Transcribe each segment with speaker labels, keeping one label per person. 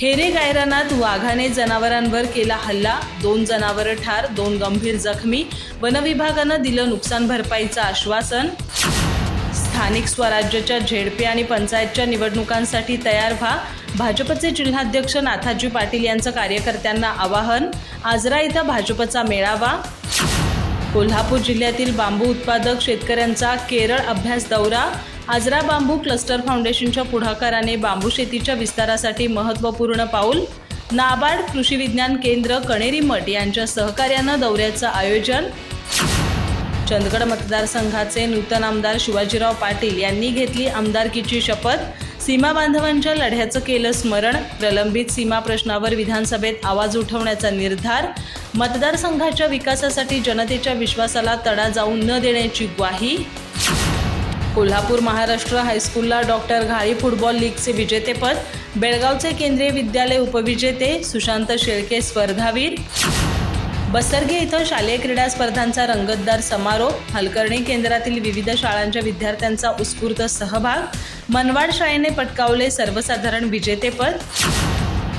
Speaker 1: हेरे गायरानात वाघाने जनावरांवर केला हल्ला. दोन जनावरं ठार दोन गंभीर जखमी. वनविभागानं दिलं नुकसान भरपाईचं आश्वासन. स्थानिक स्वराज्याच्या झेडपी आणि पंचायतच्या निवडणुकांसाठी तयार व्हा. भाजपचे जिल्हाध्यक्ष नाथाजी पाटील यांचं कार्यकर्त्यांना आवाहन. आजरा इथं भाजपचा मेळावा. कोल्हापूर जिल्ह्यातील बांबू उत्पादक शेतकऱ्यांचा केरळ अभ्यास दौरा आजरा बांबू क्लस्टर फाउंडेशनच्या पुढाकाराने बांबू शेतीच्या विस्तारासाठी महत्त्वपूर्ण पाऊल नाबार्ड कृषी विज्ञान केंद्र कणेरी मठ यांच्या सहकार्यानं दौऱ्याचं आयोजन. चंदगड मतदारसंघाचे नूतन आमदार शिवाजीराव पाटील यांनी घेतली आमदारकीची शपथ. सीमा बांधवांच्या लढ्याचं केलं स्मरण. प्रलंबित सीमा प्रश्नावर विधानसभेत आवाज उठवण्याचा निर्धार. मतदारसंघाच्या विकासासाठी जनतेच्या विश्वासाला तडा जाऊ न देण्याची ग्वाही. कोल्हापूर महाराष्ट्र हायस्कूलला डॉक्टर घाळी फुटबॉल लीगचे विजेतेपद. बेळगावचे केंद्रीय विद्यालय उपविजेते सुशांत शेळके स्पर्धावीर. बसरगे इथं शालेय क्रीडा स्पर्धांचा रंगतदार समारोप. हलकर्णी केंद्रातील विविध शाळांच्या विद्यार्थ्यांचा उत्स्फूर्त सहभाग. मनवाड शाळेने पटकावले सर्वसाधारण विजेतेपद.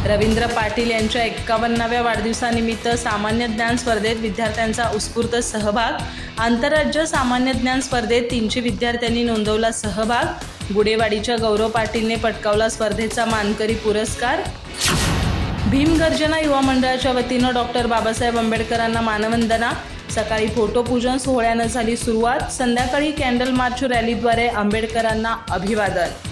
Speaker 1: रवींद्र पाटील यांच्या एक्कावन्नाव्या वाढदिवसानिमित्त सामान्य ज्ञान स्पर्धेत विद्यार्थ्यांचा उत्स्फूर्त सहभाग. आंतरराज्य सामान्य ज्ञान स्पर्धेत तीनशे विद्यार्थ्यांनी नोंदवला सहभाग. गुडेवाडीच्या गौरव पाटीलने पटकावला स्पर्धेचा मानकरी पुरस्कार. भीमगर्जना युवा मंडळाच्या वतीनं डॉक्टर बाबासाहेब आंबेडकरांना मानवंदना. सकाळी फोटोपूजन सोहळ्यानं झाली सुरुवात. संध्याकाळी कॅन्डल मार्च रॅलीद्वारे आंबेडकरांना अभिवादन.